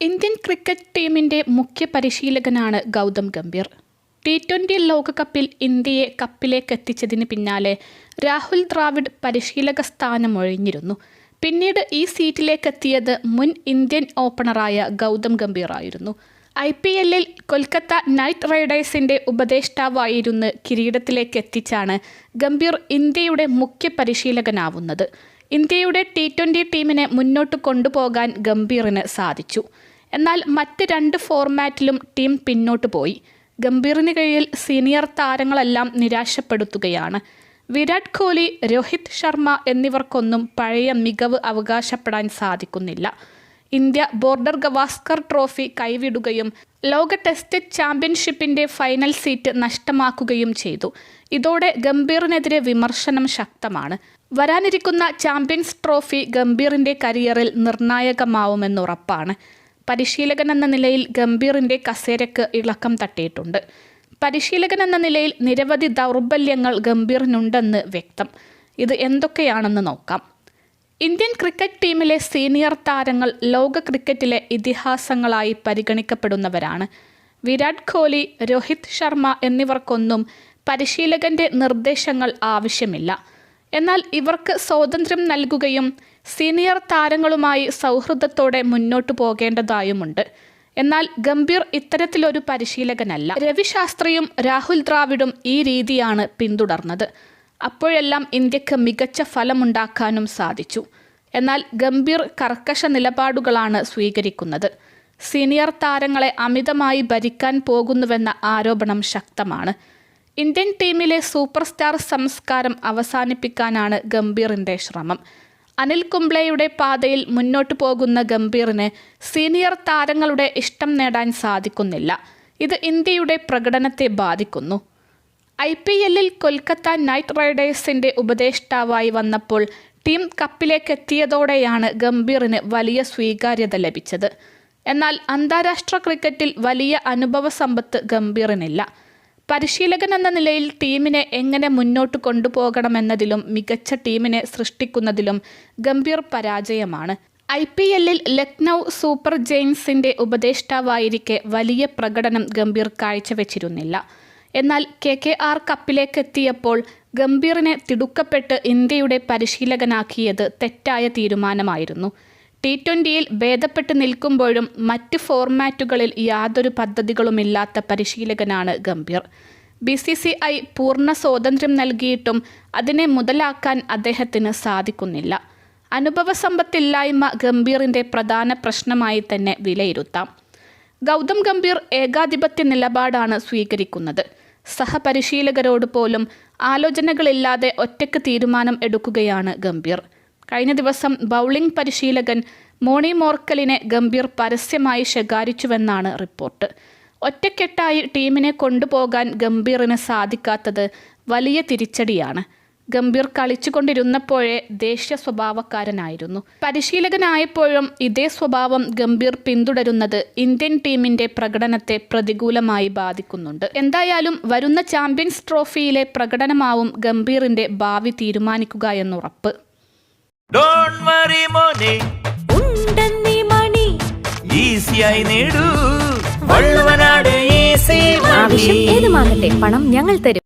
Indian cricket ടീമിന്റെ മുഖ്യ പരിശീലകനാണ് ഗൗതം ഗംഭീർ. ടി ട്വന്റി ലോകകപ്പിൽ ഇന്ത്യയെ കപ്പിലേക്ക് എത്തിച്ചതിന് പിന്നാലെ രാഹുൽ ദ്രാവിഡ് പരിശീലക സ്ഥാനം ഒഴിഞ്ഞിരുന്നു. പിന്നീട് ഈ സീറ്റിലേക്ക് എത്തിയത് മുൻ ഇന്ത്യൻ ഓപ്പണറായ ഗൗതം ഗംഭീർ ആയിരുന്നു. ഐ പി എല്ലിൽ കൊൽക്കത്ത നൈറ്റ് റൈഡേഴ്സിന്റെ ഉപദേഷ്ടാവായിരുന്ന് കിരീടത്തിലേക്ക് എത്തിച്ചാണ് ഗംഭീർ ഇന്ത്യയുടെ മുഖ്യ പരിശീലകനാവുന്നത്. ഇന്ത്യയുടെ ടി ട്വന്റി ടീമിനെ മുന്നോട്ട് കൊണ്ടുപോകാൻ ഗംഭീറിന് സാധിച്ചു. എന്നാൽ മറ്റ് രണ്ട് ഫോർമാറ്റിലും ടീം പിന്നോട്ട് പോയി. ഗംഭീറിന് കീഴിൽ സീനിയർ താരങ്ങളെല്ലാം നിരാശപ്പെടുത്തുകയാണ്. വിരാട് കോഹ്ലി രോഹിത് ശർമ്മ എന്നിവർക്കൊന്നും പഴയ മികവ് അവകാശപ്പെടാൻ സാധിക്കുന്നില്ല. ഇന്ത്യ ബോർഡർ ഗവാസ്കർ ട്രോഫി കൈവിടുകയും ലോക ടെസ്റ്റ് ചാമ്പ്യൻഷിപ്പിന്റെ ഫൈനൽ സീറ്റ് നഷ്ടമാക്കുകയും ചെയ്തു. ഇതോടെ ഗംഭീറിനെതിരെ വിമർശനം ശക്തമാണ്. വരാനിരിക്കുന്ന ചാമ്പ്യൻസ് ട്രോഫി ഗംഭീറിന്റെ കരിയറിൽ നിർണായകമാവുമെന്നുറപ്പാണ് പരിശീലകൻ എന്ന നിലയിൽ ഗംഭീറിന്റെ കസേരക്ക് ഇളക്കം തട്ടിയിട്ടുണ്ട്. പരിശീലകൻ എന്ന നിലയിൽ നിരവധി ദൗർബല്യങ്ങൾ ഗംഭീറിനുണ്ടെന്ന് വ്യക്തം. ഇത് എന്തൊക്കെയാണെന്ന് നോക്കാം. ഇന്ത്യൻ ക്രിക്കറ്റ് ടീമിലെ സീനിയർ താരങ്ങൾ ലോക ക്രിക്കറ്റിലെ ഇതിഹാസങ്ങളായി പരിഗണിക്കപ്പെടുന്നവരാണ്. വിരാട് കോഹ്ലി രോഹിത് ശർമ്മ എന്നിവർക്കൊന്നും പരിശീലകന്റെ നിർദ്ദേശങ്ങൾ ആവശ്യമില്ല. എന്നാൽ ഇവർക്ക് സ്വാതന്ത്ര്യം നൽകുകയും സീനിയർ താരങ്ങളുമായി സൗഹൃദത്തോടെ മുന്നോട്ടു പോകേണ്ടതായുമുണ്ട്. എന്നാൽ ഗംഭീർ ഇത്തരത്തിലൊരു പരിശീലകനല്ല. രവിശാസ്ത്രിയും രാഹുൽ ദ്രാവിഡും ഈ രീതിയാണ് പിന്തുടർന്നത്. അപ്പോഴെല്ലാം ഇന്ത്യയ്ക്ക് മികച്ച ഫലമുണ്ടാക്കാനും സാധിച്ചു. എന്നാൽ ഗംഭീർ കർക്കശ നിലപാടുകളാണ് സ്വീകരിക്കുന്നത്. സീനിയർ താരങ്ങളെ അമിതമായി ഭരിക്കാൻ പോകുന്നുവെന്ന ആരോപണം ശക്തമാണ്. ഇന്ത്യൻ ടീമിലെ സൂപ്പർ സ്റ്റാർ സംസ്കാരം അവസാനിപ്പിക്കാനാണ് ഗംഭീറിന്റെ ശ്രമം. അനിൽ കുംബ്ലെയുടെ പാതയിൽ മുന്നോട്ടു പോകുന്ന ഗംഭീറിന് സീനിയർ താരങ്ങളുടെ ഇഷ്ടം നേടാൻ സാധിക്കുന്നില്ല. ഇത് ഇന്ത്യയുടെ പ്രകടനത്തെ ബാധിക്കുന്നു. ഐ പി എല്ലിൽ കൊൽക്കത്ത നൈറ്റ് റൈഡേഴ്സിന്റെ ഉപദേഷ്ടാവായി വന്നപ്പോൾ ടീം കപ്പിലേക്ക് എത്തിയതോടെയാണ് ഗംഭീറിന് വലിയ സ്വീകാര്യത ലഭിച്ചത്. എന്നാൽ അന്താരാഷ്ട്ര ക്രിക്കറ്റിൽ വലിയ അനുഭവ സമ്പത്ത് ഗംഭീറിനില്ല. പരിശീലകൻ എന്ന നിലയിൽ ടീമിനെ എങ്ങനെ മുന്നോട്ട് കൊണ്ടുപോകണമെന്നതിലും മികച്ച ടീമിനെ സൃഷ്ടിക്കുന്നതിലും ഗംഭീർ പരാജയമാണ്. ഐ പി എല്ലിൽ ലക്നൗ സൂപ്പർ ജെയിൻസിന്റെ ഉപദേഷ്ടാവായിരിക്കെ വലിയ പ്രകടനം ഗംഭീർ കാഴ്ചവെച്ചിരുന്നില്ല. എന്നാൽ കെ കെ ആർ കപ്പിലേക്ക് എത്തിയപ്പോൾ ഗംഭീറിനെ തിടുക്കപ്പെട്ട് ഇന്ത്യയുടെ പരിശീലകനാക്കിയത് തെറ്റായ തീരുമാനമായിരുന്നു. ടി ട്വന്റിയിൽ ഭേദപ്പെട്ട് നിൽക്കുമ്പോഴും മറ്റ് ഫോർമാറ്റുകളിൽ യാതൊരു പദ്ധതികളുമില്ലാത്ത പരിശീലകനാണ് Gambhir. B C C I പൂർണ സ്വാതന്ത്ര്യം നൽകിയിട്ടും അതിനെ മുതലാക്കാൻ അദ്ദേഹത്തിന് സാധിക്കുന്നില്ല. അനുഭവ സമ്പത്തില്ലായ്മ ഗംഭീറിന്റെ പ്രധാന പ്രശ്നമായി തന്നെ വിലയിരുത്താം. ഗൗതം ഗംഭീർ ഏകാധിപത്യ നിലപാടാണ് സ്വീകരിക്കുന്നത്. സഹപരിശീലകരോട് പോലും ആലോചനകളില്ലാതെ ഒറ്റയ്ക്ക് തീരുമാനം എടുക്കുകയാണ് ഗംഭീർ. കഴിഞ്ഞ ദിവസം ബൗളിംഗ് പരിശീലകൻ മോണി മോർക്കലിനെ ഗംഭീർ പരസ്യമായി ശകാരിച്ചുവെന്നാണ് റിപ്പോർട്ട്. ഒറ്റക്കെട്ടായി ടീമിനെ കൊണ്ടുപോകാൻ ഗംഭീറിന് സാധിക്കാത്തത് വലിയ തിരിച്ചടിയാണ്. ഗംഭീർ കളിച്ചുകൊണ്ടിരുന്നപ്പോഴേ ദേഷ്യ സ്വഭാവക്കാരനായിരുന്നു. പരിശീലകനായപ്പോഴും ഇതേ സ്വഭാവം ഗംഭീർ പിന്തുടരുന്നത് ഇന്ത്യൻ ടീമിന്റെ പ്രകടനത്തെ പ്രതികൂലമായി ബാധിക്കുന്നുണ്ട്. എന്തായാലും വരുന്ന ചാമ്പ്യൻസ് ട്രോഫിയിലെ പ്രകടനമാവും ഗംഭീറിന്റെ ഭാവി തീരുമാനിക്കുക എന്നുറപ്പ്. ഡോണ്ട് വറി മോനെ. ഉണ്ടെന്നീ മണി. ഈസിയായി നേടൂ. വള്ളുവനാട് ഈസി ആവശ്യം ഏതുമാകട്ടെ പണം ഞങ്ങൾ തരും.